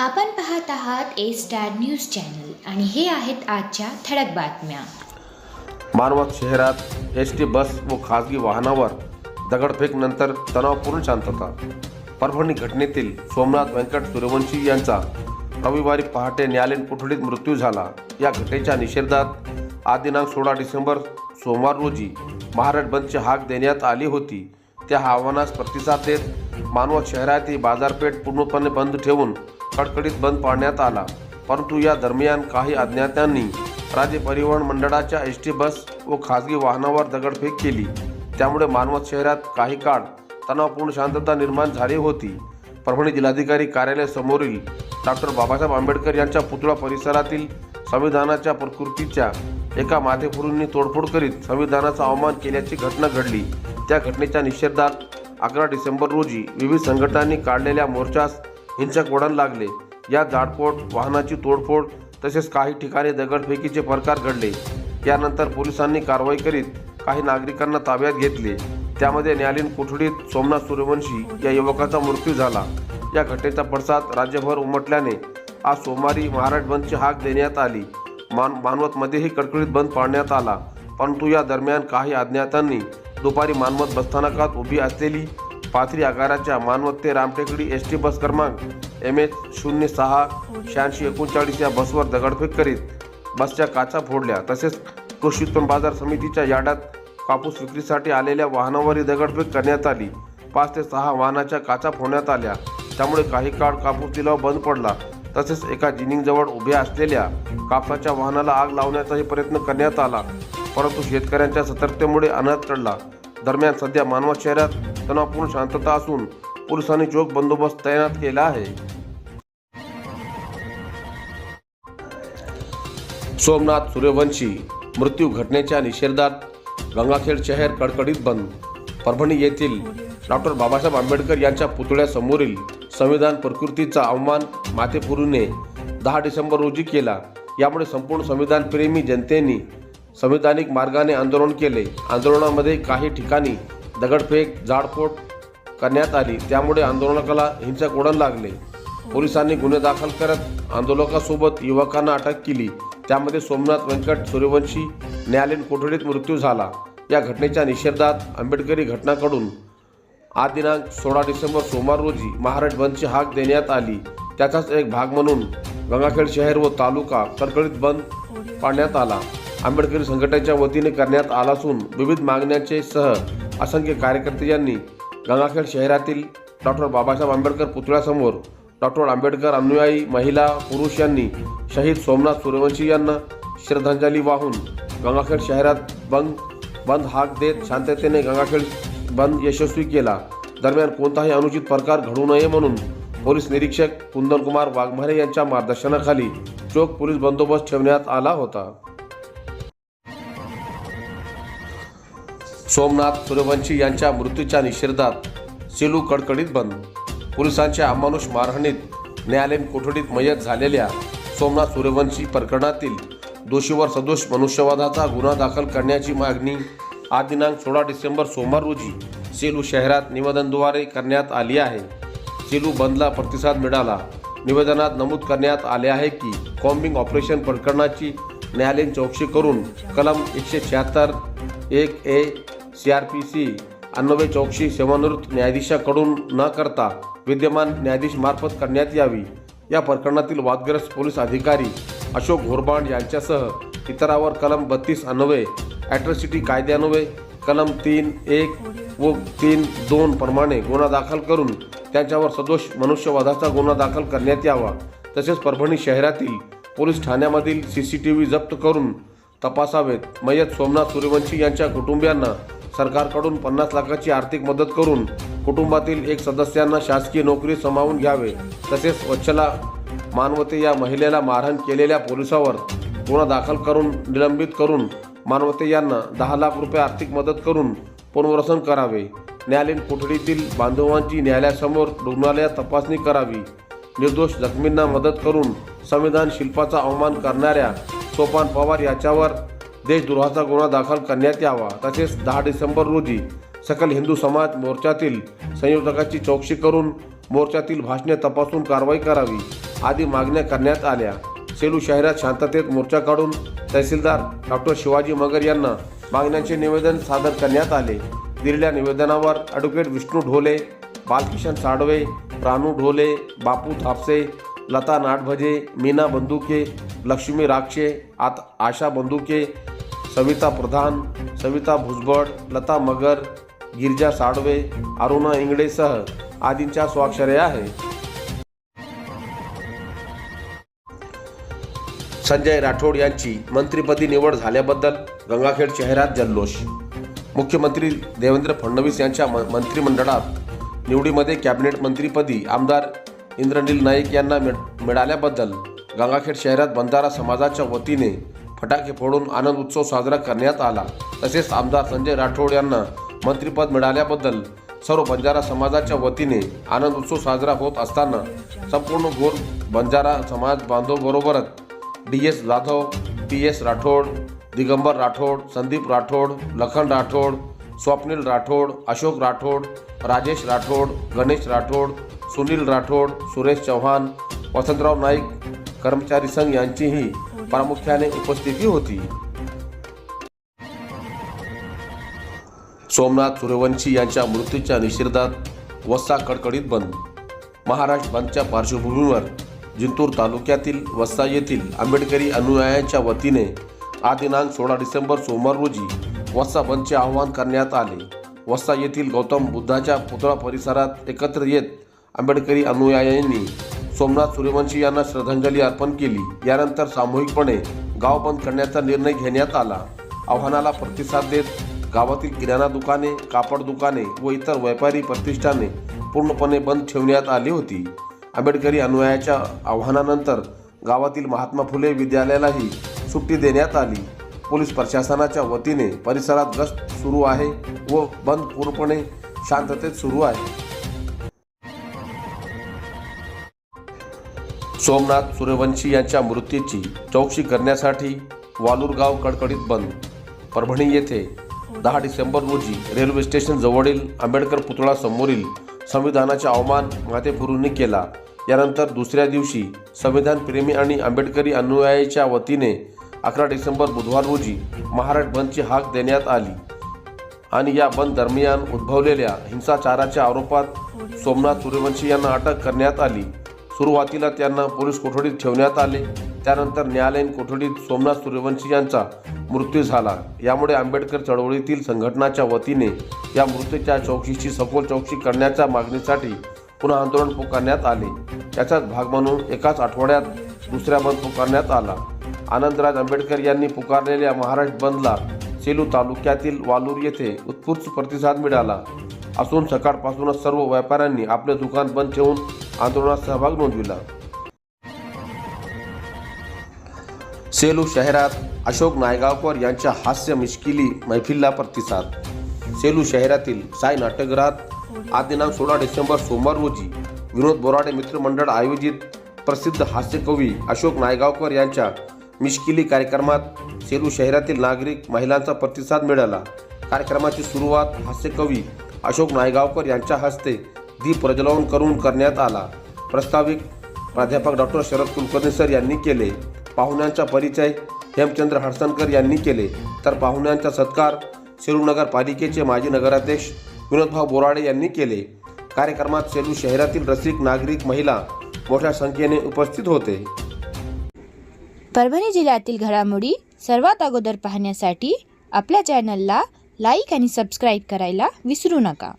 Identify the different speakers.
Speaker 1: आपण पाहत आहात ए स्टार न्यूज चॅनल आणि हे आहेत आजच्या ठळक बातम्या.
Speaker 2: मानवत शहरात एस टी बस व खासगी वाहनावर दगडफेकनंतर तणावपूर्ण शांतता. परभणी घटनेतील सोमनाथ व्यंकट सूर्यवंशी यांचा रविवारी पहाटे न्यायालयीन कोठडीत मृत्यू झाला. या घटनेच्या निषेधात आज दिनांक सोळा डिसेंबर सोमवार रोजी महाराष्ट्र बंदची हाक देण्यात आली होती. त्या आव्हानास प्रतिसाद देत मानवत शहरातील बाजारपेठ पूर्णपणे बंद ठेवून कडकडीत बंद पाडण्यात आला. परंतु या दरम्यान काही अज्ञातांनी राज्य परिवहन मंडळाच्या एस टी बस व खासगी वाहनावर दगडफेक केली. त्यामुळे मानवत शहरात काही काळ तणावपूर्ण शांतता निर्माण झाली होती. परभणी जिल्हाधिकारी कार्यालयासमोरील डॉक्टर बाबासाहेब आंबेडकर यांच्या पुतळा परिसरातील संविधानाच्या प्रकृतीच्या एका माथेफुरूंनी तोडफोड करीत संविधानाचा अवमान केल्याची घटना घडली. त्या घटनेच्या निषेधात अकरा डिसेंबर रोजी विविध संघटनांनी काढलेल्या मोर्चास हिंसक वळण लागले. या जाडपोट वाहनाची तोडफोड तसेच काही ठिकाणी दगडफेकीचे प्रकार घडले. यानंतर पोलिसांनी कारवाई करीत काही नागरिकांना ताब्यात घेतले. त्यामध्ये न्यायालयीन कोठडीत सोमनाथ सूर्यवंशी या युवकाचा मृत्यू झाला. या घटनेचा पडसाद राज्यभर उमटल्याने आज सोमवारी महाराष्ट्र बंदची हाक देण्यात आली. मान मानवतमध्येही कडकडीत बंद पाडण्यात आला. परंतु या दरम्यान काही अज्ञातांनी दुपारी मानवत बसस्थानकात उभी असलेली पाथरी आगाराच्या मानवत्ते रामटेकडी एस टी बस क्रमांक एम एच शून्य सहा शहाऐंशी एकोणचाळीस या बसवर दगडफेक करीत बसच्या काचा फोडल्या. तसेच कृषी उत्पन्न बाजार समितीच्या यार्डात कापूस विक्रीसाठी आलेल्या वाहनावरही दगडफेक करण्यात आली. पाच ते सहा वाहनाच्या काचा फोडण्यात आल्या. त्यामुळे काही काळ कापूस लिलाव बंद पडला. तसेच एका जिनिंगजवळ उभ्या असलेल्या कापसाच्या वाहनाला आग लावण्याचाही प्रयत्न करण्यात आला. परंतु शेतकऱ्यांच्या सतर्कतेमुळे अनाथ टळला. दरम्यान सध्या मानवा शहरात तणावपूर्ण शांतता असून पोलिसांनी चोख बंदोबस्त तैनात केला आहे. सोमनाथ सूर्यवंशी मृत्यू घटनेच्या निषेधात गंगाखेड शहर कडकडीत बंद. परभणी येथील डॉक्टर बाबासाहेब आंबेडकर यांच्या पुतळ्यासमोरील संविधान प्रकृतीचा अवमान माथेपुरूने दहा डिसेंबर रोजी केला. यामुळे संपूर्ण संविधानप्रेमी जनतेने संविधानिक मार्गाने आंदोलन केले. आंदोलनामध्ये काही ठिकाणी दगडफेक जाडपोट करण्यात आली. त्यामुळे आंदोलकाला हिंसक वळण लागले. पोलिसांनी गुन्हे दाखल करत आंदोलकासोबत युवकांना अटक केली. त्यामध्ये सोमनाथ व्यंकट सूर्यवंशी न्यायालयीन कोठडीत मृत्यू झाला. या घटनेच्या निषेधात आंबेडकरी घटनाकडून आज दिनांक सोळा डिसेंबर सोमवार रोजी महाराष्ट्र बंदची हाक देण्यात आली. त्याचाच एक भाग म्हणून गंगाखेड शहर व तालुका कडकडीत बंद पाडण्यात आला. आंबेडकरी संघटनेच्या वतीने करण्यात आला असून विविध मागण्यांचे सह असंख्य कार्यकर्ते यांनी गंगाखेड शहरातील डॉक्टर बाबासाहेब आंबेडकर पुतळ्यासमोर डॉक्टर आंबेडकर अनुयायी महिला पुरुष यांनी शहीद सोमनाथ सूर्यवंशी यांना श्रद्धांजली वाहून गंगाखेड शहरात बंद बंद हाक देत शांततेने गंगाखेड बंद यशस्वी केला. दरम्यान कोणताही अनुचित प्रकार घडू नये म्हणून पोलीस निरीक्षक कुंदनकुमार वाघमारे यांच्या मार्गदर्शनाखाली चोख पोलीस बंदोबस्त ठेवण्यात आला होता. सोमनाथ सूर्यवंशी यांच्या मृत्यूच्या निषेधात सेलू कडकडीत बंद. पोलिसांच्या अमानुष मारहाणीत न्यायालयीन कोठडीत मयत झालेल्या सोमनाथ सूर्यवंशी प्रकरणातील दोषीवर सदोष मनुष्यवादाचा गुन्हा दाखल करण्याची मागणी आज दिनांक सोळा डिसेंबर सोमवार रोजी सेलू शहरात निवेदनद्वारे करण्यात आली आहे. सेलू बंदला प्रतिसाद मिळाला. निवेदनात नमूद करण्यात आले आहे की कॉम्बिंग ऑपरेशन प्रकरणाची न्यायालयीन चौकशी करून कलम एकशे शहात्तर एक A C R P C Anvay चौकशी सेवानिवृत्त न्यायाधीशाकडून न करता विद्यमान न्यायाधीशमार्फत करण्यात यावी. या प्रकरणातील वादग्रस्त पोलीस अधिकारी अशोक घोरबांड यांच्यासह इतरावर कलम बत्तीस अन्वये ॲट्रॉसिटी कायद्यान्वये कलम तीन एक व तीन दोन प्रमाणे गुन्हा दाखल करून त्यांच्यावर सदोष मनुष्यवधाचा गुन्हा दाखल करण्यात यावा. तसेच परभणी शहरातील पोलीस ठाण्यामधील सी सी टी व्ही जप्त करून तपासावेत. मयत सोमनाथ सूर्यवंशी यांच्या कुटुंबियांना सरकारकडून पन्नास लाखाची आर्थिक मदत करून कुटुंबातील एक सदस्यांना शासकीय नोकरी समावून घ्यावे तसेच वच्छला मानवते या महिलेला मारहाण केलेल्या पोलिसावर गुन्हा दाखल करून निलंबित करून मानवते यांना दहा लाख रुपये आर्थिक मदत करून पुनर्वसन करावे. न्यायालयीन कोठडीतील बांधवांची न्यायालयासमोर रुग्णालयात तपासणी करावी. निर्दोष जखमींना मदत करून संविधान शिल्पाचा अवमान करणाऱ्या सोपान पवार याच्यावर देशद्रोहाचा गुन्हा दाखल करण्यात यावा. तसेच दहा डिसेंबर रोजी सकल हिंदू समाज मोर्चातील संयोजकाची चौकशी करून मोर्चातील भाषणे तपासून कारवाई करावी आदी मागण्या करण्यात आल्या. सेलू शहरात शांततेत मोर्चा काढून तहसीलदार डॉक्टर शिवाजी मगर यांना मागण्यांचे निवेदन सादर करण्यात आले. दिलेल्या निवेदनावर ॲडव्होकेट विष्णू ढोले बालकिशन साडवे रानू ढोले बापू थापसे लता नाटभजे मीना बंदुके लक्ष्मी राक्षे आत आशा बंदुके सविता प्रधान सविता भुजबळ लता मगर गिरजा साडवे अरुणा इंगडेसह आदींच्या स्वाक्षऱ्या आहेत संजय राठोड यांची मंत्रिपदी निवड झाल्याबद्दल गंगाखेड शहरात जल्लोष. मुख्यमंत्री देवेंद्र फडणवीस यांच्या म- मंत्रिमंडळात निवडीमध्ये कॅबिनेट मंत्रीपदी आमदार इंद्रनील नाईक यांना मिळाल्याबद्दल गंगाखेड शहरात बंजारा समाजाच्या वतीने फटाके फोडून आनंद उत्सव साजरा करण्यात आला. तसेच आमदार संजय राठोड यांना मंत्रिपद मिळाल्याबद्दल सर्व बंजारा समाजाच्या वतीने आनंद उत्सव साजरा होत असताना संपूर्ण गोर बंजारा समाज बांधवबरोबरच D S Jadhav P S Rathod Digambar Rathod Sandeep Rathod Lakhan Rathod Swapnil Rathod Ashok Rathod Rajesh Rathod Ganesh Rathod Sunil Rathod Suresh Chavan Vasantrao Naik कर्मचारी संघ यांचीही प्रामुख्याने उपस्थिती होती सोमनाथ सूर्यवंशी यांच्या मृत्यूच्या निषेधात वस्सा कडकडीत बंद। महाराष्ट्र बंदच्या पार्श्वभूमीवर जिंतूर तालुक्यातील वस्सा येथील आंबेडकरी अनुयायांच्या वतीने आज दिनांक सोळा डिसेंबर सोमवार रोजी वस्सा बंदचे आवाहन करण्यात आले। वस्सा येथील गौतम बुद्धाच्या पुतळा परिसरात एकत्र येत आंबेडकरी अनुयायांनी सोमनाथ सूर्यवंशी यांना श्रद्धांजली अर्पण केली. यानंतर सामूहिकपणे गाव बंद करण्याचा निर्णय घेण्यात आला. आव्हानाला प्रतिसाद देत गावातील किराणा दुकाने कापड दुकाने व इतर व्यापारी प्रतिष्ठाने पूर्णपणे बंद ठेवण्यात आली होती. आंबेडकरी अनुयायाच्या आव्हानानंतर गावातील महात्मा फुले विद्यालयालाही सुट्टी देण्यात आली. पोलीस प्रशासनाच्या वतीने परिसरात गस्त सुरू आहे व बंद पूर्णपणे शांततेत सुरू आहे. सोमनाथ सूर्यवंशी यांच्या मृत्यूची चौकशी करण्यासाठी वालूरगाव कडकडीत बंद. परभणी येथे दहा डिसेंबर रोजी रेल्वे स्टेशन जवळील आंबेडकर पुतळा समोरील संविधानाचा अवमान मातेपुरूंनी केला. यानंतर दुसऱ्या दिवशी संविधान प्रेमी आणि आंबेडकरी अनुयायाच्या वतीने अकरा डिसेंबर बुधवार रोजी महाराष्ट्र बंदची हाक देण्यात आली आणि या बंद दरम्यान उद्भवलेल्या हिंसाचाराच्या आरोपात सोमनाथ सूर्यवंशी यांना अटक करण्यात आली. सुरुवातीला त्यांना पोलीस कोठडीत ठेवण्यात आले. त्यानंतर न्यायालयीन कोठडीत सोमनाथ सूर्यवंशी यांचा मृत्यू झाला. यामुळे आंबेडकर चळवळीतील संघटनाच्या वतीने या मृत्यूच्या चौकशीची सखोल चौकशी करण्याच्या मागणीसाठी पुन्हा आंदोलन पुकारण्यात आले. याचाच भाग म्हणून एकाच आठवड्यात दुसऱ्या बंद पुकारण्यात आला. आनंदराज आंबेडकर यांनी पुकारलेल्या महाराष्ट्र बंदला सेलू तालुक्यातील वालूर येथे उत्स्फूर्त प्रतिसाद मिळाला. असून सकाळपासूनच सर्व व्यापाऱ्यांनी आपले दुकान बंद ठेवून आंदोलनात सहभाग नोंदविला. सेलू शहरात अशोक नायगावकर यांच्या हास्य मिश्किली मैफिलला प्रतिसाद. सेलू शहरातील साई नाट्यगृहात आज दिनांक सोळा डिसेंबर सोमवार रोजी विनोद बोराडे मित्रमंडळ आयोजित प्रसिद्ध हास्यकवी अशोक नायगावकर यांच्या मिश्किली कार्यक्रमात सेलू शहरातील नागरिक महिलांचा प्रतिसाद मिळाला. कार्यक्रमाची सुरुवात हास्यकवी अशोक नायगावकर यांच्या हस्ते दीप प्रज्वलन करून करण्यात आला. प्रस्ताविक प्राध्यापक डॉक्टर शरद कुलकर्णी सर यांनी केले. पाहुण्यांचा परिचय हेमचंद्र हडसनकर यांनी केले. तर पाहुण्यांचा सत्कार सेलू नगरपालिकेचे माजी नगराध्यक्ष विनोदभाऊ बोराडे यांनी केले. कार्यक्रमात सेलू शहरातील रसिक नागरिक महिला मोठ्या संख्येने उपस्थित होते.
Speaker 3: परभणी जिल्ह्यातील घडामोडी सर्वात अगोदर पाहण्यासाठी आपल्या चॅनलला लाईक आणि सबस्क्राईब करायला विसरू नका.